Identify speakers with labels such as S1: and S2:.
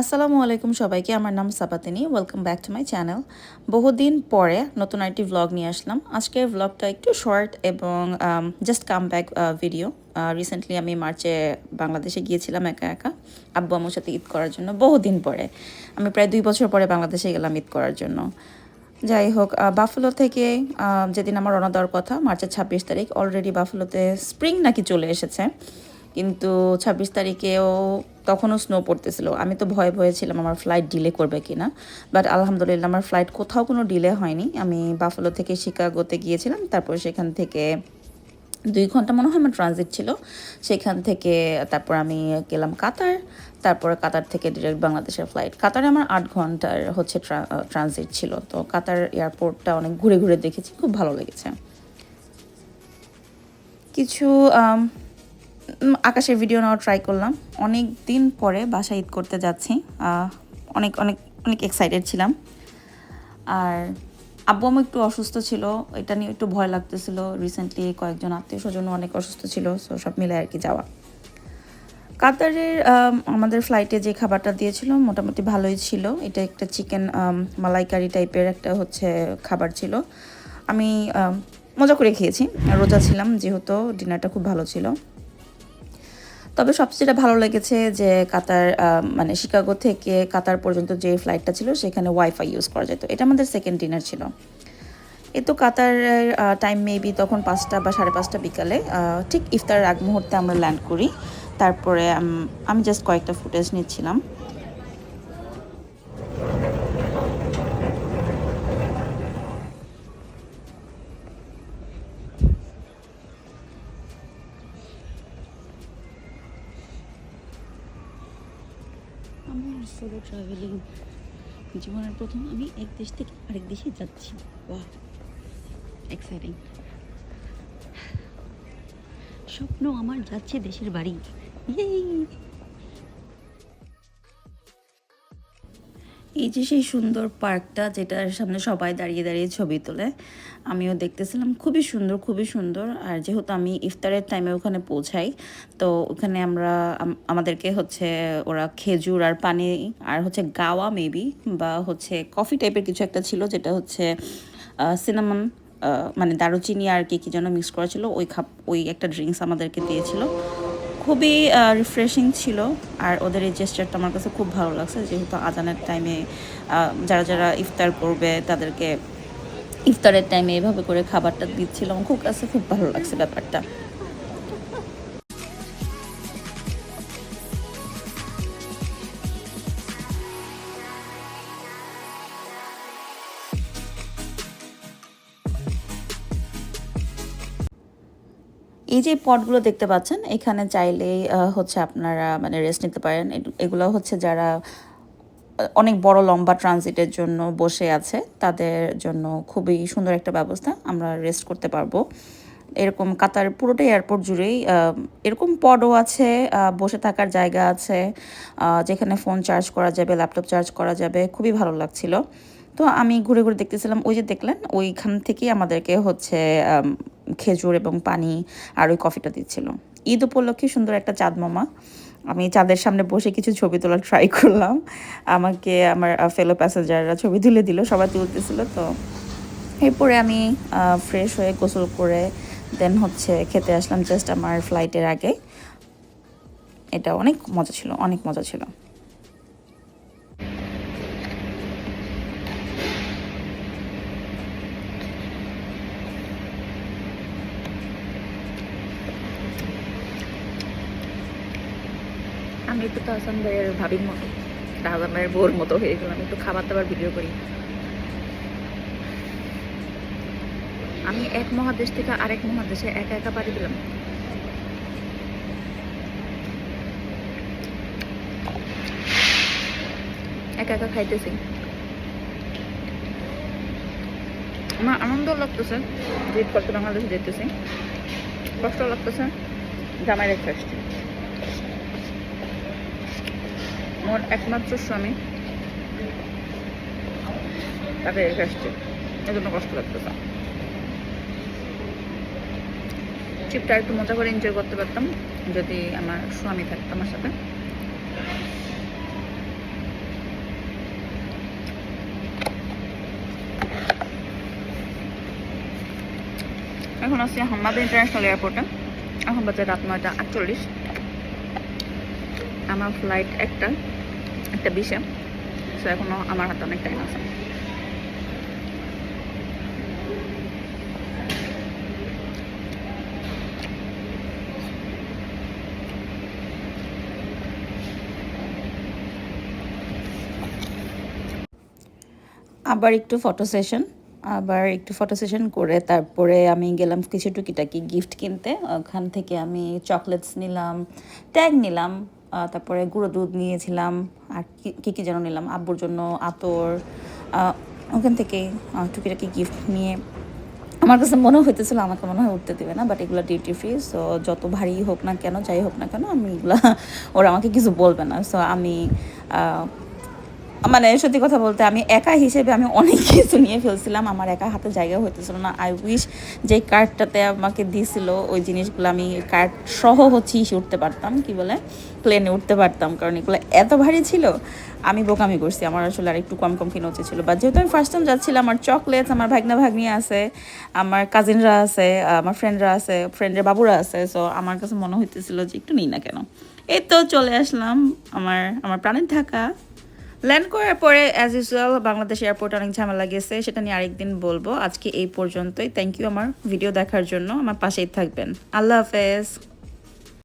S1: আসসালামু আলাইকুম সবাইকে, আমার নাম Sabatini welcome back to my channel বহুদিন পরে নতুন একটি ভ্লগ নিয়ে আসলাম। আজকের ভ্লগটা একটু শর্ট এবং just come back video recently আমি মার্চে বাংলাদেশে গিয়েছিলাম একা একা। আব্বু আমার সাথে ঈদ করার জন্য বহুদিন পরে। আমি প্রায় দুই বছর পরে বাংলাদেশে গেলাম ঈদ করার জন্য। যাই হোক বাফলো থেকে যেদিন আমার রওনা দেওয়ার কথা, মার্চের ছাব্বিশ তারিখ অলরেডি বাফলোতে স্প্রিং নাকি চলে এসেছে। কিন্তু ছাব্বিশ তারিখেও তখনও স্নো পড়তেছিল। আমি তো ভয়ে ভয়ে ছিলাম আমার ফ্লাইট ডিলে করবে কিনা। বাট আলহামদুলিল্লাহ আমার ফ্লাইট কোথাও কোনো ডিলে হয়নি। আমি বাফলো থেকে শিকাগোতে গিয়েছিলাম। তারপর সেখান থেকে দুই ঘণ্টা মনে হয় আমার ট্রানজিট ছিল। সেখান থেকে তারপর আমি গেলাম কাতার। তারপরে কাতার থেকে ডিরেক্ট বাংলাদেশের ফ্লাইট কাতারে আমার আট ঘণ্টার হচ্ছে ট্রানজিট ছিল। তো কাতার এয়ারপোর্টটা অনেক ঘুরে ঘুরে দেখেছি। খুব ভালো লেগেছে। কিছু আকাশের ভিডিও নেওয়া ট্রাই করলাম। অনেক দিন পরে বাসা ঈদ করতে যাচ্ছি। অনেক অনেক অনেক এক্সাইটেড ছিলাম। আর আব্বু আমার একটু অসুস্থ ছিল, এটা নিয়ে একটু ভয় লাগতেছিল। রিসেন্টলি কয়েকজন আত্মীয় স্বজনও অনেক অসুস্থ ছিল সো সব মিলে আর কি যাওয়া। কাতারের আমাদের ফ্লাইটে যে খাবারটা দিয়েছিল, মোটামুটি ভালোই ছিল। এটা একটা চিকেন মালাইকারি টাইপের একটা হচ্ছে খাবার ছিল। আমি মজা করে খেয়েছি। রোজা ছিলাম, যেহেতু ডিনারটা খুব ভালো ছিল। তবে সবচেয়ে ভালো লেগেছে যে কাতার মানে শিকাগো থেকে কাতার পর্যন্ত যে ফ্লাইটটা ছিল, সেখানে ওয়াইফাই ইউজ করা যেত। এটা আমাদের সেকেন্ড ডিনার ছিল। এ তো কাতারের টাইম মেবি তখন পাঁচটা বা সাড়ে পাঁচটা বিকালে ঠিক ইফতার আগ মুহূর্তে আমরা ল্যান্ড করি। তারপরে আমি জাস্ট কয়েকটা ফুটেজ নিচ্ছিলাম।
S2: সোলো ট্রাভেলিং জীবনের প্রথম আমি এক দেশ থেকে আরেক দেশে যাচ্ছি। ওয়া এক্সাইটিং স্বপ্ন আমার যাচ্ছে দেশের বাড়ি।
S1: এই যে সেই সুন্দর পার্কটা যেটার সামনে সবাই দাঁড়িয়ে দাঁড়িয়ে ছবি তোলে, আমিও দেখতেছিলাম খুবই সুন্দর খুবই সুন্দর। আর যেহেতু আমি ইফতারের টাইমে ওখানে পৌঁছাই, তো ওখানে আমরা আমাদেরকে হচ্ছে ওরা খেজুর আর পানি আর হচ্ছে গাওয়া মেবি বা হচ্ছে কফি টাইপের কিছু একটা ছিল যেটা হচ্ছে সিনামন মানে দারুচিনি আর কি কি যেন মিক্স করা ছিল, ওই খাপ, ওই একটা ড্রিঙ্কস আমাদেরকে দিয়েছিল। খুবই রিফ্রেশিং ছিল। আর ওদের এই জেস্টারটা আমার কাছে খুব ভালো লাগছে, যেহেতু আজানের টাইমে যারা যারা ইফতার করবে তাদেরকে ইফতারের টাইমে এভাবে করে খাবারটা দিচ্ছিল। আমার খুব কাছে খুব ভালো লাগছে ব্যাপারটা। এই যে পটগুলো দেখতে পাচ্ছেন এখানে চাইলেই আহ, হচ্ছে আপনারা মানে রেস্ট নিতে পারেন। এগুলো হচ্ছে যারা অনেক বড় লম্বা ট্রানজিটের জন্য বসে আছে তাদের জন্য খুবই সুন্দর একটা ব্যবস্থা। আমরা রেস্ট করতে পারব। এরকম কাতার পুরোটাই এয়ারপোর্ট জুড়েই এরকম পডও আছে বসে থাকার জায়গা আছে যেখানে ফোন চার্জ করা যাবে ল্যাপটপ চার্জ করা যাবে খুবই ভালো লাগছিল। তো আমি ঘুরে ঘুরে দেখতেছিলাম ওই যে দেখলেন ওইখান থেকেই আমাদেরকে হচ্ছে খেজুর এবং পানি আর ওই কফিটা দিচ্ছিল। ঈদ উপলক্ষে সুন্দর একটা চাঁদ মামা আমি চাঁদের সামনে বসে কিছু ছবি তোলার ট্রাই করলাম। আমাকে আমার ফেলো প্যাসেঞ্জাররা ছবি তুলে দিল, সবাই তুলতেছিল, তো এরপরে আমি ফ্রেশ হয়ে গোসল করে দেন হচ্ছে খেতে আসলাম জাস্ট আমার ফ্লাইটের আগে। এটা অনেক মজা ছিল, অনেক মজা ছিল। আমি একটু তাহসান ভাইয়ের ভাবির মতো তাহসান ভাইয়ের বোর মতো হয়ে গেলাম, একটু খাবার দাবার ভিডিও করি। আমি এক মহাদেশ থেকে আরেক মহাদেশে একা একা পাড়ি দিলাম। একা একা খাইতেছি। আমার আনন্দ লাগতেছে জিত করতে বাংলাদেশে যেতেছি, কষ্ট লাগতেছে জামাই রেখে আসছি। আমার একমাত্র স্বামী। তাকে রেখে আসছে। এজন্য কষ্ট লাগতেছে। ট্রিপটা একটু মজা করে এনজয় করতে পারতাম, যদি আমার স্বামী থাকতো আমার সাথে। এখন আছি হাম্মাদ ইন্টারন্যাশনাল এয়ারপোর্টে এখন বাজে রাত নয়টা আটচল্লিশ। আমার ফ্লাইট একটা। একটা বিশে সো এখনও আমার হাতে অনেক টাইম আছে। আবার একটু ফটো সেশন আবার একটু ফটো সেশন করে তারপরে আমি গেলাম কিছু টুকিটাকি গিফট কিনতে। ওখান থেকে আমি চকলেটস নিলাম ট্যাগ নিলাম। তারপরে গুঁড়ো দুধ নিয়েছিলাম, আর কি- কী যেন নিলাম, আব্বুর জন্য আতর ওখান থেকে টুকিটাকি গিফট নিয়ে। আমার কাছে মনে হইতেছিল, আমাকে মনে হয় উঠতে দেবে না বাট এগুলো ডিউটি ফ্রি সো যত ভারী হোক না কেন, যাই হোক না কেন, আমি এগুলা, ওরা আমাকে কিছু বলবে না। সো আমি মানে সত্যি কথা বলতে আমি একা হিসেবে আমি অনেক কিছু নিয়ে ফেলছিলাম। আমার একা হাতে জায়গা হইতেছিল না। আই উইশ যে কার্ডটাতে আমাকে দিছিল, ওই জিনিসগুলো আমি কার্ড সহ হচ্ছে ইসে উঠতে পারতাম, কি বলে? প্লেনে উঠতে পারতাম, কারণ এগুলো এত ভারী ছিল, আমি বোকামি করছি। আমার আসলে আর একটু কম কম কিনে উচিত ছিল। বা যেহেতু আমি ফার্স্ট টাইম যাচ্ছিলাম, আমার চকলেটস আমার ভাগনা ভাগ্নি আছে, আমার কাজিনরা আছে, আমার ফ্রেন্ডরা আছে ফ্রেন্ডের বাবুরা আছে সো আমার কাছে মনে হইতেছিল যে একটু নিই না কেন। এই তো চলে আসলাম আমার আমার প্রাণের ঢাকা। ল্যান্ড করার পরে অ্যাজ ইউজুয়াল বাংলাদেশ এয়ারপোর্ট অনেক ঝামেলা গেছে, সেটা নিয়ে আরেকদিন বলব। আজকে এই পর্যন্তই। থ্যাংক ইউ আমার ভিডিও দেখার জন্য। আমার পাশেই থাকবেন। আল্লাহ হাফেজ।